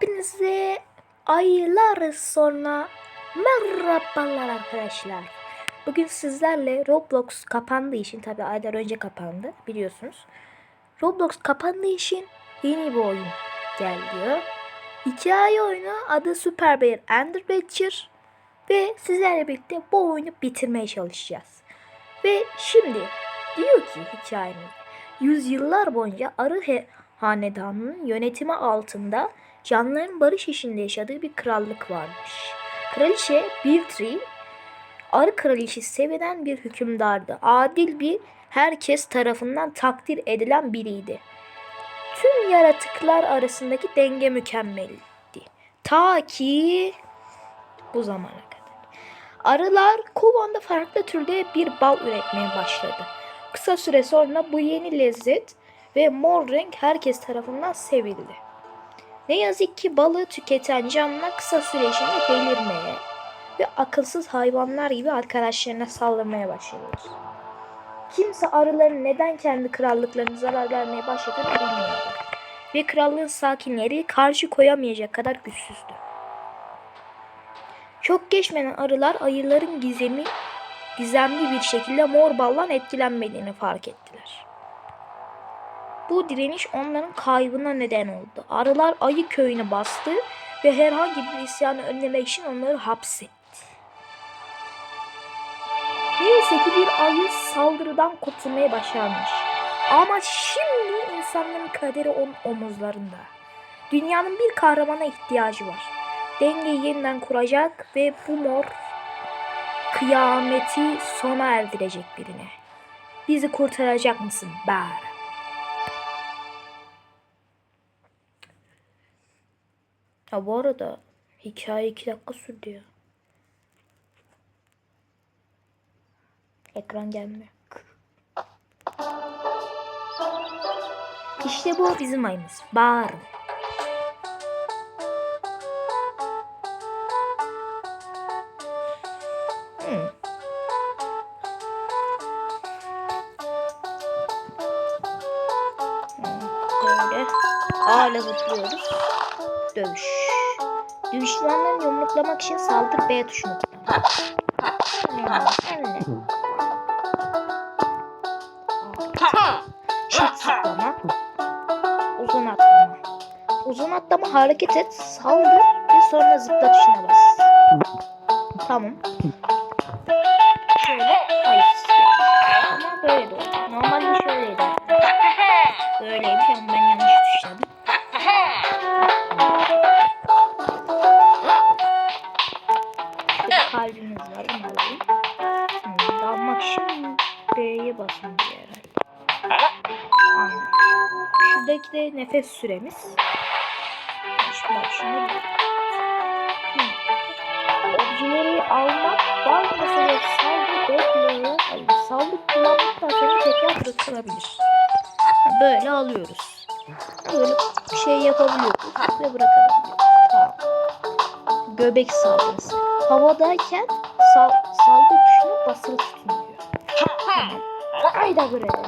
Hepinize aylar sonra merhabalar arkadaşlar. Bugün sizlerle Roblox kapandığı için tabi aylar önce kapandı biliyorsunuz. Roblox kapandığı için yeni bir oyun geliyor. Hikaye oyunu adı Super Bear Ender Badger ve sizlerle birlikte bu oyunu bitirmeye çalışacağız. Ve şimdi diyor ki hikayemiz yüzyıllar boyunca arı hanedanının yönetimi altında canlıların barış içinde yaşadığı bir krallık varmış. Kraliçe Biltree arı kraliçesi sevilen bir hükümdardı. Adil bir herkes tarafından takdir edilen biriydi. Tüm yaratıklar arasındaki denge mükemmeldi. Ta ki bu zamana kadar. Arılar kovanda farklı türde bir bal üretmeye başladı. Kısa süre sonra bu yeni lezzet ve mor renk herkes tarafından sevildi. Ne yazık ki balığı tüketen canlılar kısa süre içinde delirmeye ve akılsız hayvanlar gibi arkadaşlarına saldırmaya başladılar. Kimse arıların neden kendi krallıklarına zarar vermeye başladığını bilmiyordu. Ve krallığın sakinleri karşı koyamayacak kadar güçsüzdü. Çok geçmeden arılar ayıların gizemi gizemli bir şekilde mor baldan etkilenmediğini fark ettiler. Bu direniş onların kaybına neden oldu. Arılar ayı köyünü bastı ve herhangi bir isyanı önlemek için onları hapsetti. Neyse ki bir ayı saldırıdan kurtulmayı başarmış. Ama şimdi insanların kaderi onun omuzlarında. Dünyanın bir kahramana ihtiyacı var. Dengeyi yeniden kuracak ve bu mor kıyameti sona erdirecek birine. Bizi kurtaracak mısın Bar? Ha bu arada hikaye iki dakika sürdü ya. Ekran gelmiyor. İşte bu bizim ayımız. Bar. Hmm. Böyle A'la zıplıyoruz. Dövüş. Düşmanları yumruklamak için saldır B tuşunu kullan. Çift zıplama. Uzun atlama. Uzun atlama hareket et, saldır ve sonra zıpla tuşuna bas. Tamam. Şöyle hayır. Ama böyle de olur. Normalde şöyleydi. Böyleymiş ama nefes süremiz. Şimdi bak. Objeleri almak bazı mesele saldırı bekleyen ay, saldırı kullanmaktan sonra tekrar bırakılabilir. Böyle alıyoruz. Böyle bir şey yapabiliyoruz ve bırakabiliyoruz. Tamam. Göbek saldırısı. Havadayken sal saldırı tuşuna basılı tutun diyor. Hayda böyle.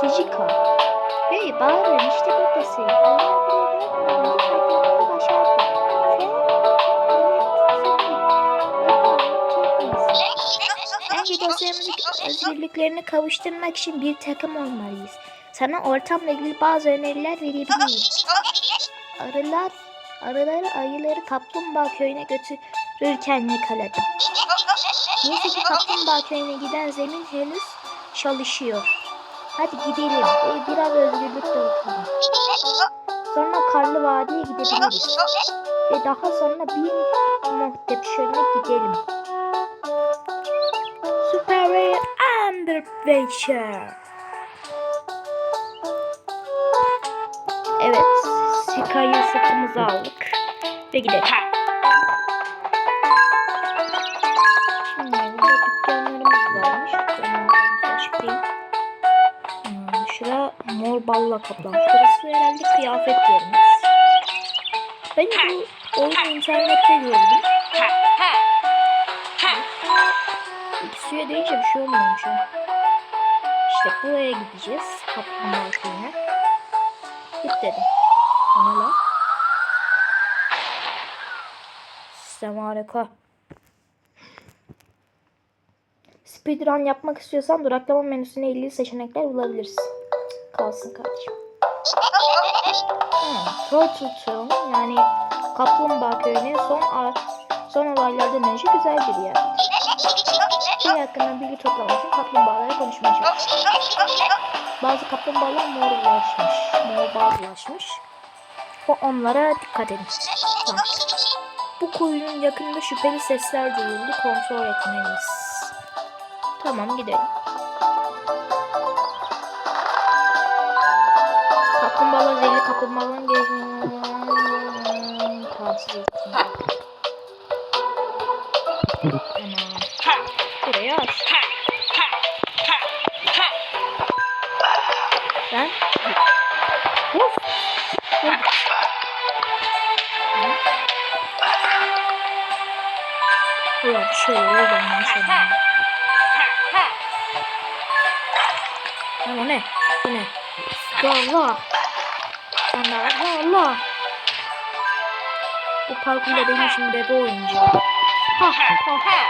Sicika. Hey bağırın işte buradasın. Hala burada. Git bakayım başa Bence dostlarımızın özgürlüklerini kavuşturmak için bir takım olmalıyız. Sana ortamla ilgili bazı öneriler verebilirim. Arılar, arıları ayıları kaplumbağa köyüne götürürken yakaladım. Neyse ki kaplumbağa köyüne giden zemin henüz çalışıyor. Hadi gidelim ve biraz özgürlük dağıtalım. Sonra karlı vadiye gidebiliriz. Ve daha sonra bir muhtep şöyle gidelim. Super Rare Adventure. Evet, Sika'yı sırtımıza aldık. Ve gidelim. Balla kaplanmış. Burası herhalde kıyafet yerimiz. Ben bu oyunu internette gördüm. İkisi suya değince bir şey olmuyormuş. İşte buraya gideceğiz. Kaplumbağa köyüne. Git dedim. Ona la. Sistem harika. Speedrun yapmak istiyorsan duraklama menüsüne ilgili seçenekler bulabilirsin. Kalsın kardeşim. Hmm, Turtle yani Kaplumbağa Köyü'nün son ar- son olaylardan önce güzel bir yer. Köy hakkında bilgi toplamak için kaplumbağalara konuşmaya çalış. Bazı kaplumbağalar morlaşmış, morbazlaşmış. Bu onlara dikkat edin. Tamam. Bu kuyunun yakınında şüpheli sesler duyuldu. Kontrol etmeliyiz. Tamam gidelim. Kaplumbağaların gelişimini tavsiye etsin. Tamam. Burayı aç. Ben. Dur. Ulan şöyle ben yaşadım. O ne? Bu ne? Sen de Allah. Bu parkurda benim için bebe oyuncağı. Ha ha ha.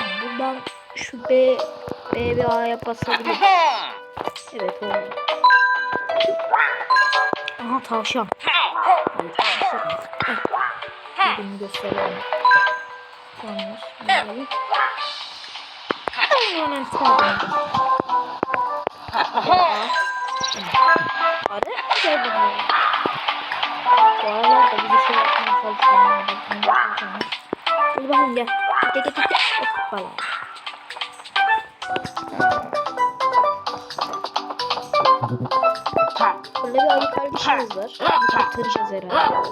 Evet, buradan şu B B bir A'ya basabilirim. Evet oldu. Aha tavşan. Bunu gösterelim. Tamam. Hemen tamam. Arı güzel bir hayvan. Bu aralar da bize şey yapmaya çalışıyorum. Hadi bakalım. Gel gel gel. gel. Hoppala. Burada bir ayı kardeşimiz var. Bunu kurtaracağız herhalde.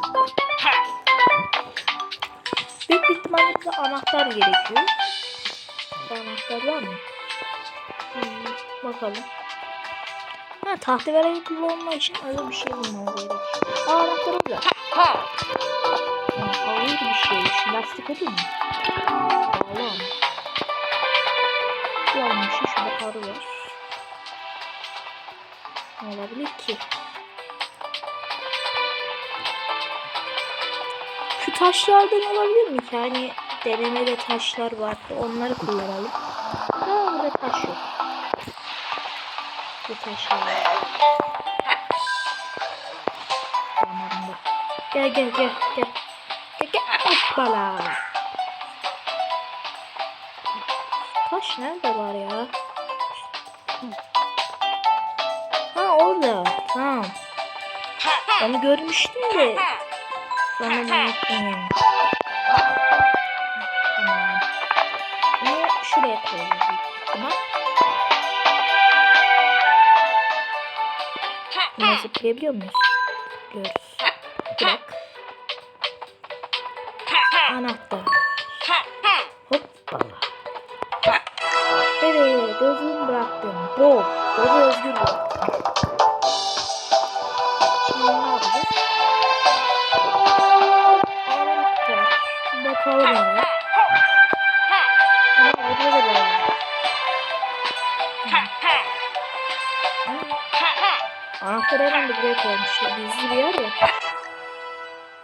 Büyük bir ihtimalle bize anahtar gerekiyor. Anahtar var mı? Hmm, bakalım. Ha tahterevalli kullanma için öyle bir şey bulmamız gerekiyor. Aa anahtar orada. Ha, ağır bir şeymiş. Lastik olur mu? Bağlı ama. Yanlış. Şurada arı var. Ne olabilir ki? Şu taşlardan olabilir mi ki? Hani denemede taşlar vardı. Onları kullanalım. Ha burada taş yok. Bu taşlar var. Gel gel gel gel. Gel gel. Hoppala. Taş nerede var ya? Ha orada. Tamam. Onu görmüştüm de. Sonra unuttum yani. Şuraya koyalım. Tamam. Bunu zıplayabiliyor muyuz? Zıplıyoruz. Bırak. Anahtar.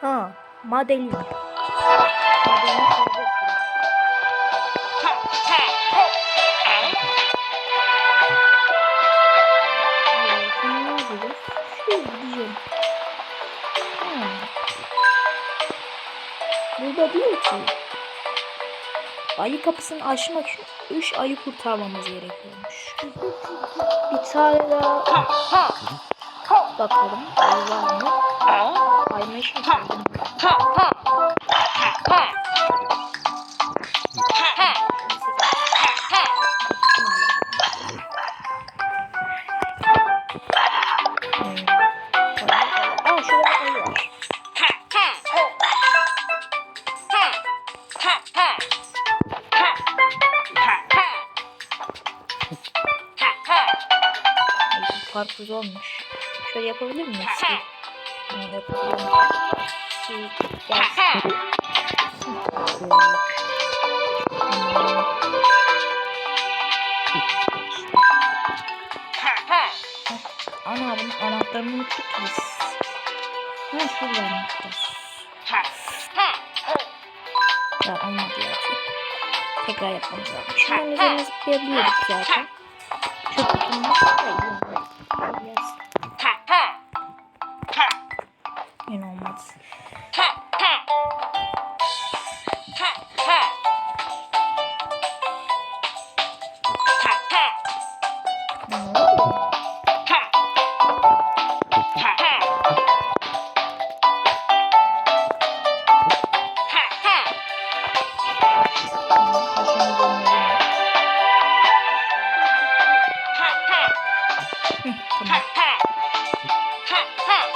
Ha. Burada diyor ki ayı kapısını açmak için 3 ayı kurtarmamız gerekiyormuş. Bir tane daha bakalım. Var mı? Aa şurada bir ayı var. Ay, bu parkur olmuş. Şöyle yapabilir miyiz? Şey, gelsin. Ana bunun anahtarını unuttuk biz. Ha şuradan unutacağız. Ya olmadı ya. Tekrar yapmamız lazım. Şunların üzerine zıplayabiliyorduk zaten. Çok iyi. Yine olmaz. Ne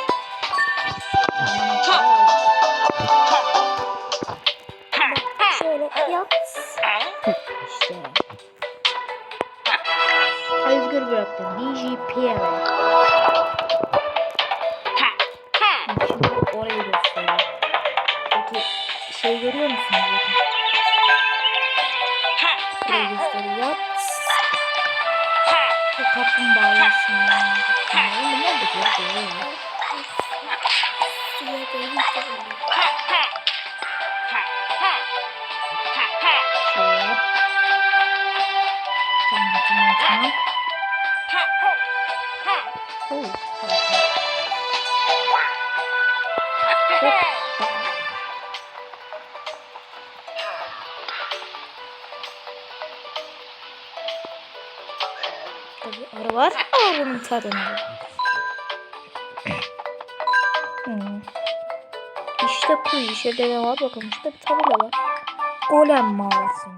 Bu kaplumbağasın. Kaplumbağa mı? Nerede gösteriyor? Suya değil. Şöyle yap. Tamam tamam tamam. Oo, Tabii arı var. Arının tadını. Hmm. İşte kuyu şurada ne var bakalım işte bir tabela var. Golem mağarası.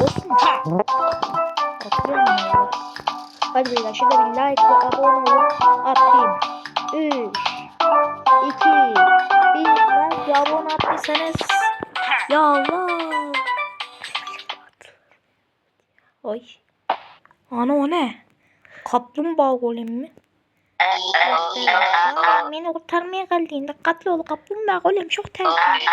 Olsun mu? Bakıyor mu? Hadi beyler şurada bir like ve abone olun. Atayım. 3 2 1 like ve abone attıysanız Ya Allah. Ay. Ana o ne? Kaplumbağa golemi mi? Aa, Beni kurtarmaya geldiğinde dikkatli ol kaplumbağa golem çok tehlikeli.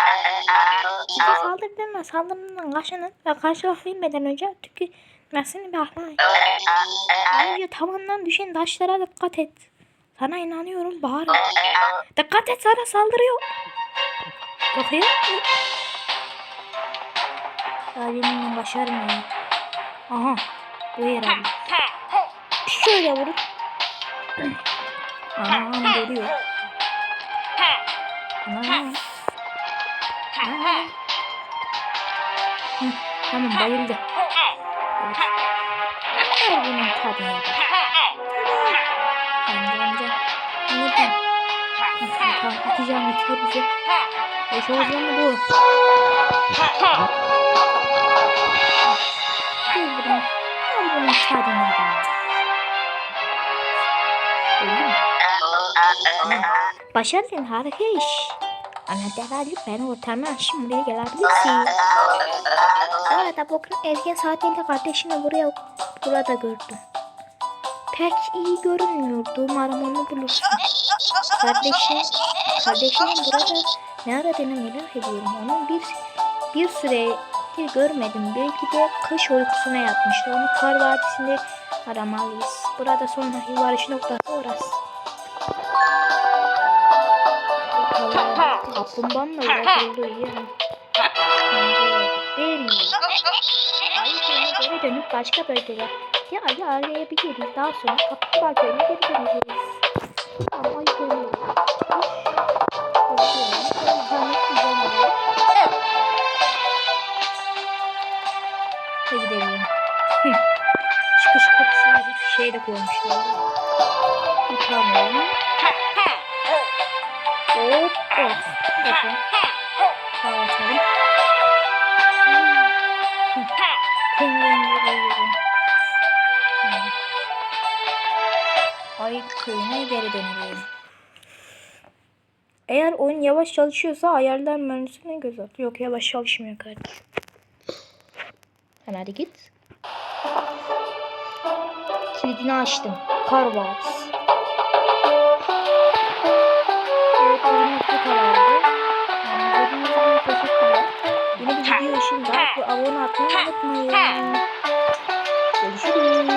Size saldırdığında saldırından kaçının ve karşılık vermeden önce tükürmesini bekleyin. Ayrıca tavandan düşen taşlara dikkat et. Sana inanıyorum bağırın. Dikkat et sana saldırıyor. Bakayım. Ya benimle başarım ya. Aha. Bu herhalde. Şöyle vurup. Anam geliyor. Anam. Tamam bayıldı. Ver bunun tadına bak. Amca. Ne? Hı, Tamam atacağım bize. Hoş olacak mı bu? Öldü mü? Hı. Başardın harika iş. Anahtar alıp beni kurtarman için buraya gelebilirsin. Bu arada bugün erken saatiyle kardeşini buraya burada gördüm. Pek iyi görünmüyordu. Umarım bulursun. Kardeşin, kardeşinin burada ne aradığını merak ediyorum. Onun bir bir süredir görmedim. Belki de kış uykusuna yatmıştı. Onu kar vadisinde aramalıyız. Burada sonraki varış noktası orası. Kaplumbağanın da yer. Beri. Ayı geri dönüp başka bölgeler ya ayı arayabiliriz. Daha sonra kaplumbağa köyüne geri döneceğiz. Ama ayı köyüne geri dönelim. Eğer oyun yavaş çalışıyorsa ayarlar menüsüne göz at. Yok yavaş çalışmıyor kardeşim. Hemen hadi git. Kilidini açtım. Carbox. Evet Yeni bir video işim var. Abone olmayı unutmayın. Görüşürüz.